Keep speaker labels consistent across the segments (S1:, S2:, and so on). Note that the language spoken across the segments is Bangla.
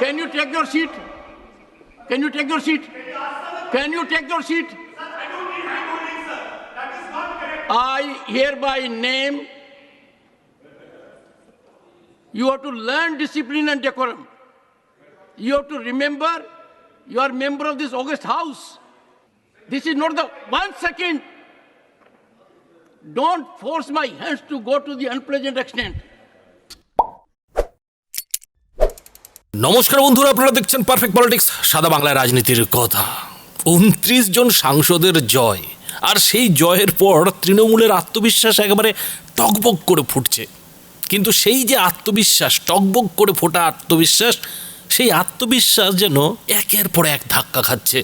S1: Can you take your seat? Can you take your seat? Can you take your seat? I hereby name. You have to learn discipline and decorum. You have to remember you are member of this august house. This is not the one second. Don't force my hands to go to the unpleasant extent.
S2: নমস্কার বন্ধুরা, আপনারা দেখছেন পারফেক্ট পলিটিক্স সাদা বাংলায় রাজনীতির কথা। উনত্রিশ জন সাংসদের জয়, আর সেই জয়ের পর তৃণমূলের আত্মবিশ্বাস একেবারে টকবক করে ফুটছে। কিন্তু সেই যে আত্মবিশ্বাস, টকবক করে ফোটা আত্মবিশ্বাস, সেই আত্মবিশ্বাস যেন একের পর এক ধাক্কা খাচ্ছে।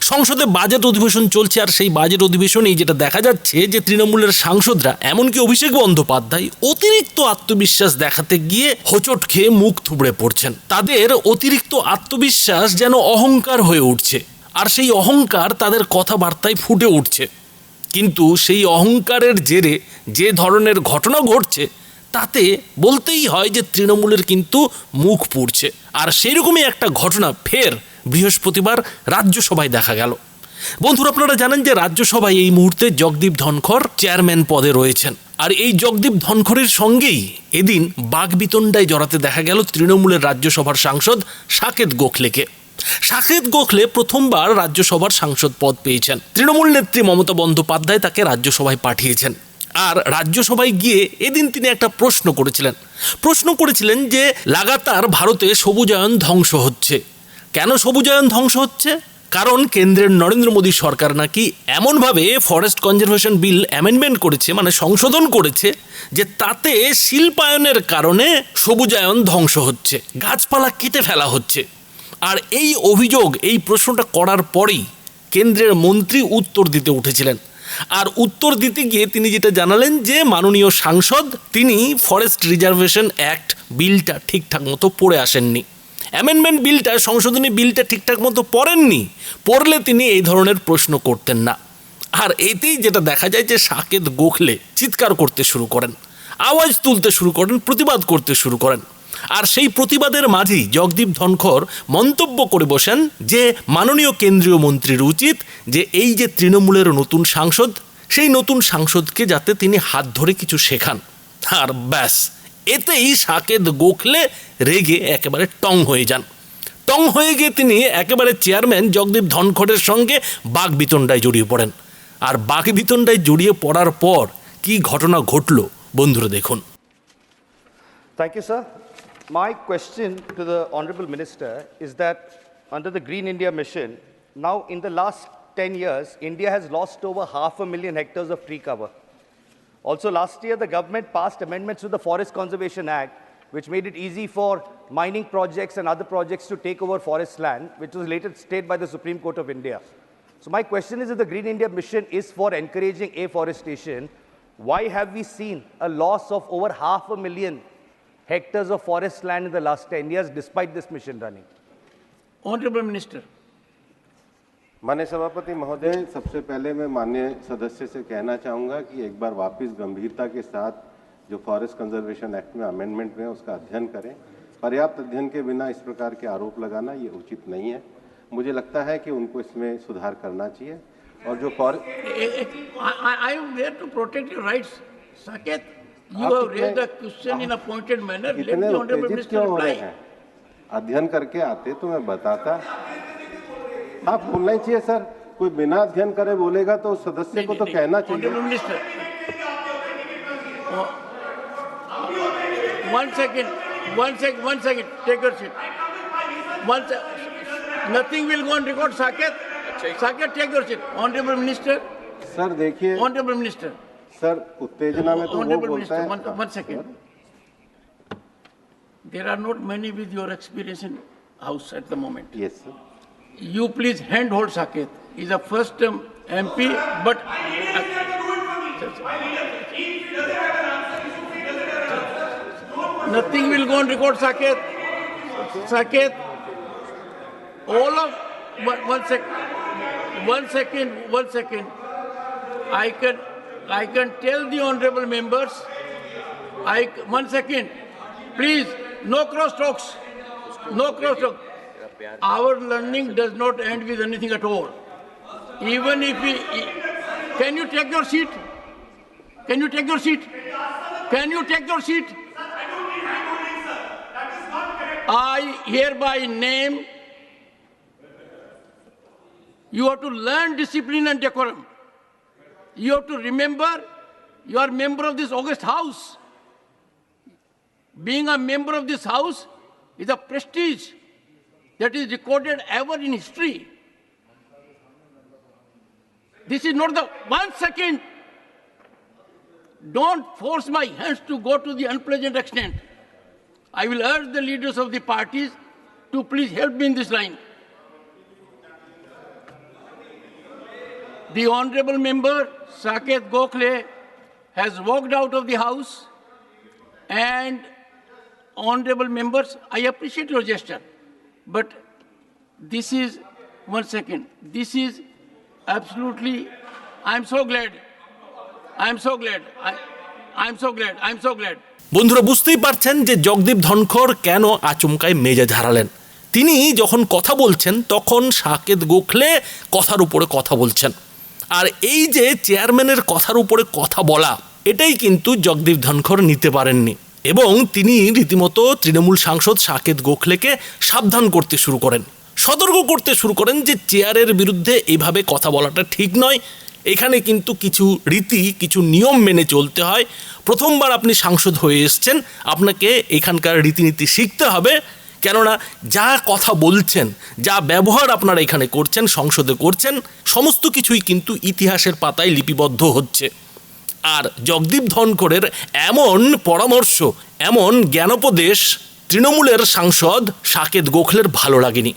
S2: সংসদে বাজেট অধিবেশন চলছে আর সেই বাজেট অধিবেশনেই যেটা দেখা যাচ্ছে যে তৃণমূলের সাংসদরা, এমনকি অভিষেক বন্দ্যোপাধ্যায় অতিরিক্ত আত্মবিশ্বাস দেখাতে গিয়ে হোঁচট খেয়ে মুখ থুবড়ে পড়ছেন। তাদের অতিরিক্ত আত্মবিশ্বাস যেন অহংকার হয়ে উঠছে আর সেই অহংকার তাদের কথাবার্তায় ফুটে উঠছে। কিন্তু সেই অহংকারের জেরে যে ধরনের ঘটনা ঘটছে, তাতে বলতেই হয় যে তৃণমূলের কিন্তু মুখ পুড়ছে। আর সেইরকমই একটা ঘটনা ফের বৃহস্পতিবার রাজ্যসভায় দেখা গেল। বন্ধুরা, আপনারা জানেন যে রাজ্যসভায় এই মুহূর্তে জগদীপ ধনখড় চেয়ারম্যান পদে রয়েছেন। আর এই জগদীপ ধনখড়ের সঙ্গেই এদিন বাগবিতণ্ডায় জড়াতে দেখা গেল তৃণমূলের রাজ্যসভার সাংসদ সাকেত গোখলেকে। সাকেত গোখলে প্রথমবার রাজ্যসভার সাংসদ পদ পেয়েছেন। তৃণমূল নেত্রী মমতা বন্দ্যোপাধ্যায় তাকে রাজ্যসভায় পাঠিয়েছেন। আর রাজ্যসভায় গিয়ে এদিন তিনি একটা প্রশ্ন করেছিলেন। প্রশ্ন করেছিলেন যে, লাগাতার ভারতে সবুজায়ন ধ্বংস হচ্ছে। কেন সবুজায়ন ধ্বংস হচ্ছে? কারণ কেন্দ্রের নরেন্দ্র মোদী সরকার নাকি এমনভাবে ফরেস্ট কনজারভেশন বিল অ্যামেন্ডমেন্ট করেছে মানে সংশোধন করেছে, যে তাতে শিল্পায়নের কারণে সবুজায়ন ধ্বংস হচ্ছে, গাছপালা কেটে ফেলা হচ্ছে। আর এই অভিযোগ, এই প্রশ্নটা করার পরেই কেন্দ্রের মন্ত্রী উত্তর দিতে উঠেছিলেন। আর উত্তর দিতে গিয়ে তিনি যেটা জানালেন যে, মাননীয় সাংসদ, তিনি ফরেস্ট রিজার্ভেশন অ্যাক্ট বিলটা ঠিকঠাক মতো পড়ে আসেননি। অ্যামেন্ডমেন্ট বিলটা সংশোধনী বিলটা ঠিকঠাক মতো পড়েননি, পড়লে তিনি এই ধরনের প্রশ্ন করতেন না। আর এতেই যেটা দেখা যায় যে সাকেত গোখলে চিৎকার করতে শুরু করেন, আওয়াজ তুলতে শুরু করেন, প্রতিবাদ করতে শুরু করেন। আর সেই প্রতিবাদের মাঝেই জগদীপ ধনখড় মন্তব্য করে বসেন যে, মাননীয় কেন্দ্রীয় মন্ত্রীর উচিত যে, এই যে তৃণমূলের নতুন সাংসদ, সেই নতুন সাংসদকে যাতে তিনি হাত ধরে কিছু শেখান। আর ব্যাস। এতেই সাকেদ গোখলে রেগে একেবারে টং হয়ে যান। টং হয়ে গিয়ে তিনি একেবারে চেয়ারম্যান জগদীপ ধনখড়ের সঙ্গে বাঘ বিতণ্ডায় জড়িয়ে পড়েন। আর বাঘ বিতণ্ডায় জড়িয়ে পড়ার পর কি ঘটনা ঘটল, বন্ধুরা দেখুন।
S3: Thank you sir my question to the honourable minister is that under the green India mission now in the last ten years India has lost over half a million hectares of tree cover Also, last year, the government passed amendments to the Forest Conservation Act, which made it easy for mining projects and other projects to take over forest land, which was later stayed by the Supreme Court of India. So, my question is if the Green India mission is for encouraging afforestation, why have we seen a loss of over half a million hectares of forest land in the last 10 years despite this mission running?
S1: Honorable Minister.
S4: मान्य सभापति महोदय। सबसे पहले मैं माननीय सदस्य से कहना चाहूँगा कि एक बार वापस गंभीरता के साथ जो फॉरेस्ट कंजर्वेशन एक्ट में अमेंडमेंट में उसका अध्ययन करें। पर्याप्त अध्ययन के बिना इस प्रकार के आरोप लगाना ये उचित नहीं है। मुझे लगता है कि उनको इसमें सुधार करना चाहिए। और जो
S1: Minister
S4: क्यों हो रहे
S1: reply.
S4: हैं? अध्ययन करके आते तो मैं बताता। आप बोलना ही चाहिए सर। कोई बिना अध्ययन करे बोलेगा तो सदस्य को तो कहना चाहिए।
S1: One second one second one second take your seat one nothing will go on record Saket Saket take your seat honourable minister
S4: sir देखिए।
S1: ऑनरेबल मिनिस्टर
S4: सर उत्तेजना में तो वो बोलता है।
S1: One second there are not many with your experience in house at the moment.
S4: Yes, sir.
S1: you please handhold Saket. He's a first um, term MP, but. My leader is here to do it for me. Sir, my leader, if he doesn't have an answer, if he doesn't have an answer, Nothing will go on record, Saket. Saket, all of. One, one second. One second. One second. I can, I can tell the honorable members. I one second, please. No cross talks. No cross talks. Our learning does not end with anything at all. Even if we, can you take your seat? Can you take your seat? Can you take your seat? I hereby name. You have to learn discipline and decorum. You have to remember you are member of this august house. Being a member of this house is a prestige that is recorded ever in history. This is not the one second. Don't force my hands to go to the unpleasant extent. I will urge the leaders of the parties to please help me in this line. The honorable member Saket Gokhale has walked out of the house and honorable members, I appreciate your gesture, but this is, one second, this is absolutely, I'm so glad, I'm so glad, I, I'm so glad, I'm so glad.
S2: বন্ধুরা বুঝতেই পারছেন যে জগদীপ ধনখড় কেন আচমকায় মেজাজ হারালেন? তিনি যখন কথা বলছেন তখন সাকেত গোখলে কথার উপরে কথা বলছেন। আর এই যে চেয়ারম্যানের কথার উপরে কথা বলা এটাই কিন্তু জগদীপ ধনখড় নিতে পারেননি। এবং তিনি রীতিমতো তৃণমূল সাংসদ সাকেত গোখলেকে সাবধান করতে শুরু করেন। সতর্ক করতে শুরু করেন যে চেয়ারের বিরুদ্ধে এভাবে কথা বলাটা ঠিক নয়। এখানে কিন্তু কিছু রীতি, কিছু নিয়ম মেনে চলতে হয়। প্রথমবার আপনি সাংসদ হয়ে এসছেন, আপনাকে এখানকার রীতিনীতি শিখতে হবে। কেননা যা কথা বলছেন, যা ব্যবহার আপনারা এখানে করছেন, সংসদে করছেন, সমস্ত কিছুই কিন্তু ইতিহাসের পাতায় লিপিবদ্ধ হচ্ছে। আর জগদীপ ধনকরের এমন পরামর্শ, এমন জ্ঞানোপদেশ তৃণমূলের সাংসদ সাকেত গোখলের ভালো লাগেনি।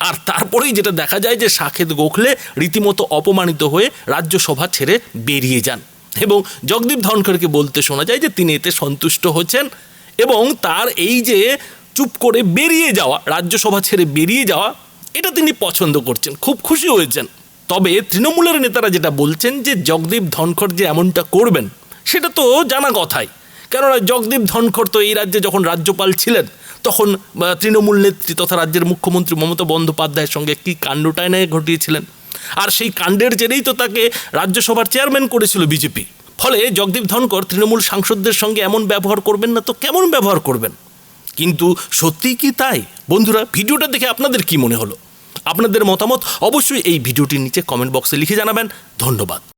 S2: আর তারপরেই যেটা দেখা যায় যে সাকেত গোখলে রীতিমতো অপমানিত হয়ে রাজ্যসভা ছেড়ে বেরিয়ে যান। এবং জগদীপ ধনখড়কে বলতে শোনা যায় যে তিনি এতে সন্তুষ্ট হচ্ছেন এবং তার এই যে চুপ করে বেরিয়ে যাওয়া, রাজ্যসভা ছেড়ে বেরিয়ে যাওয়া, এটা তিনি পছন্দ করছেন, খুব খুশি হয়েছেন। তবে তৃণমূলের নেতারা যেটা বলছেন যে জগদীপ ধনখড় যে এমনটা করবেন, সেটা তো জানা কথাই। কেননা জগদীপ ধনখড় তো এই রাজ্যে যখন রাজ্যপাল ছিলেন, তখন তৃণমূল নেত্রী তথা রাজ্যের মুখ্যমন্ত্রী মমতা বন্দ্যোপাধ্যায়ের সঙ্গে কী কাণ্ডটায় নিয়ে ঘটিয়েছিলেন? আর সেই কাণ্ডের জেরেই তো তাকে রাজ্যসভার চেয়ারম্যান করেছিল বিজেপি। ফলে জগদীপ ধনকর তৃণমূল সাংসদদের সঙ্গে এমন ব্যবহার করবেন না তো কেমন ব্যবহার করবেন? কিন্তু সত্যিই কি তাই? বন্ধুরা, ভিডিওটা দেখে আপনাদের কি মনে হলো? আপনাদের মতামত অবশ্যই এই ভিডিওটির নিচে কমেন্ট বক্সে লিখে জানাবেন। ধন্যবাদ।